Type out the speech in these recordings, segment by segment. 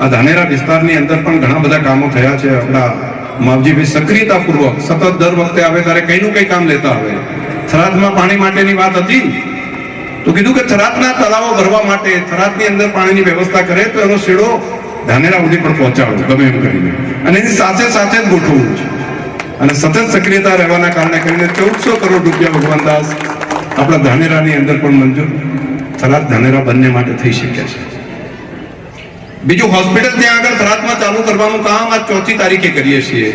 આ ધાનેરા વિસ્તારની અંદર પણ ઘણા બધા કામો થયા છે. આપણા માવજીભાઈ સક્રિયતાપૂર્વક સતત દર વખતે આવે ત્યારે કંઈનું કંઈ કામ લેતા આવે. થરાદમાં પાણી માટેની વાત હતી. તો કીધું કે થરાદના તળાવો ભરવા માટે થરાદની અંદર પાણીની વ્યવસ્થા કરે તો એનો શેડો ધાનેરા સુધી પણ પહોંચાડો, ગમે એમ કરીને. અને એની સાથે સાથે જ ગોઠવવું છે. અને સતત સક્રિયતા રહેવાના કારણે કરીને ચૌદસો કરોડ રૂપિયા ભગવાનદાસ આપણા ધાનેરાની અંદર પણ મંજૂર થરાદ ધાનેરા બંને માટે થઈ શક્યા છે. બીજું હોસ્પિટલ ત્યાં આગળ થરાદમાં ચાલુ કરવાનું કામ આ ચોથી તારીખે કરીએ છીએ.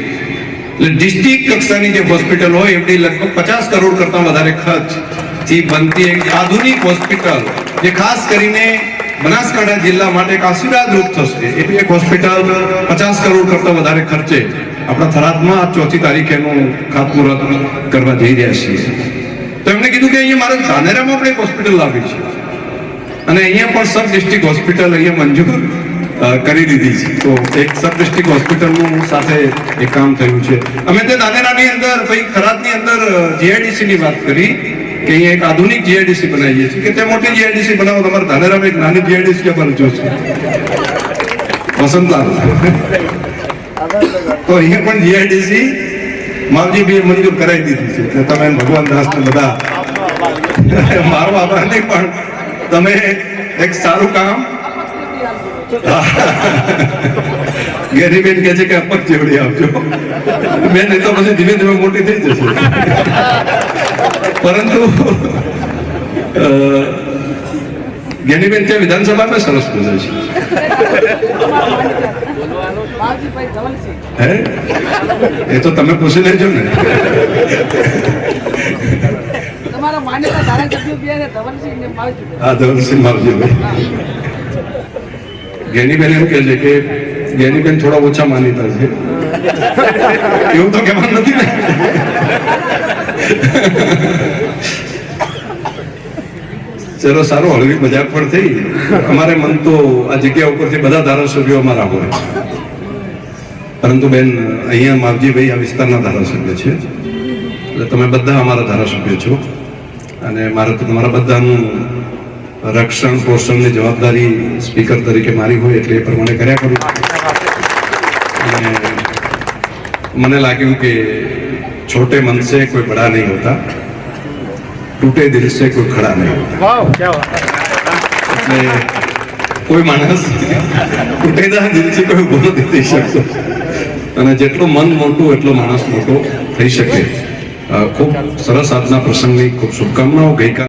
એટલે ડિસ્ટ્રિક્ટ કક્ષાની જે હોસ્પિટલ હોય, એમની લગભગ પચાસ કરોડ કરતા વધારે ખર્ચથી બનતી એક આધુનિક હોસ્પિટલ જે ખાસ કરીને બનાસકાંઠા જિલ્લા માટે એક થશે. એવી એક હોસ્પિટલ પચાસ કરોડ કરતા વધારે ખર્ચે. આપણા થરાદમાં આ ચોથી તારીખે એનું ખાતમુહૂર્ત કરવા જઈ રહ્યા છીએ. તો એમણે કીધું કે અહીંયા મારે ધાનેરામાં પણ એક હોસ્પિટલ લાવી છે. અને અહીંયા પણ સબ ડિસ્ટ્રિક્ટ હોસ્પિટલ અહીંયા મંજૂર કરી દીધી છે. તો એક સબ ડિસ્ટ્રિક્ટ હોસ્પિટલનું સાથે એક કામ થયું છે. અમે તે દાદેરાની અંદર ભાઈ ખરાદની અંદર જીઆઈડીસી ની વાત કરી કે અહીંયા એક આધુનિક જીઆઈડીસી બનાવીએ છીએ. કે તે મોટી જીઆઈડીસી બનાવો, તમારે ધાનેરામાં એક નાની જીઆઈડીસી અમારે જોશે વસંતલાલ તો અહીંયા પણ જીઆઈડીસી માવજી બી મંજૂર કરાવી દીધી છે. તમે ભગવાન દાસને બધા મારો આભાર નહીં પણ તમે એક સારું કામ ગેરીબેન કે છે કે અપક ચેવડી આપજો. બેન એ તો પછી ધીમે ધીમે મોટી થઈ જશે. પરંતુ ગેનીબેન ત્યાં વિધાનસભામાં સરસ બોલે છે. હે? એ તો તમે પૂછી લેજો ને. હા ધવલસિંહ માવજી બાવજીભાઈ જ્ઞાનીબેન એમ કહે છે કે જેનીબેન થોડા ઓછા માનીતા છે. એવું તો કહેવાનું નથી ને. ચલો, સારું, હળવી મજાક પણ થઈ. અમારે મન તો આ જગ્યા ઉપરથી બધા ધારાસભ્યો અમારા હોય. પરંતુ બેન, અહીંયા માવજીભાઈ આ વિસ્તારના ધારાસભ્ય છે. એટલે તમે બધા અમારા ધારાસભ્ય છો. અને મારે તો તમારા બધાનું રક્ષણ પોષણની જવાબદારી સ્પીકર તરીકે મારી હોય એટલે એ પ્રમાણે કર્યા કરું. મને લાગ્યું કે છોટે મન સે કોઈ બડા નહીં હોતા તૂટે દિલ સે કોઈ ખડા નહીં હોતા. એટલે કોઈ માણસ તૂટેલા દિલથી કોઈ ઊભો નથી થઈ શકતો. અને જેટલું મન મોટું એટલો માણસ મોટો થઈ શકે. ખૂબ સરસ આજના પ્રસંગની ખૂબ શુભકામનાઓ. ગઈકાલ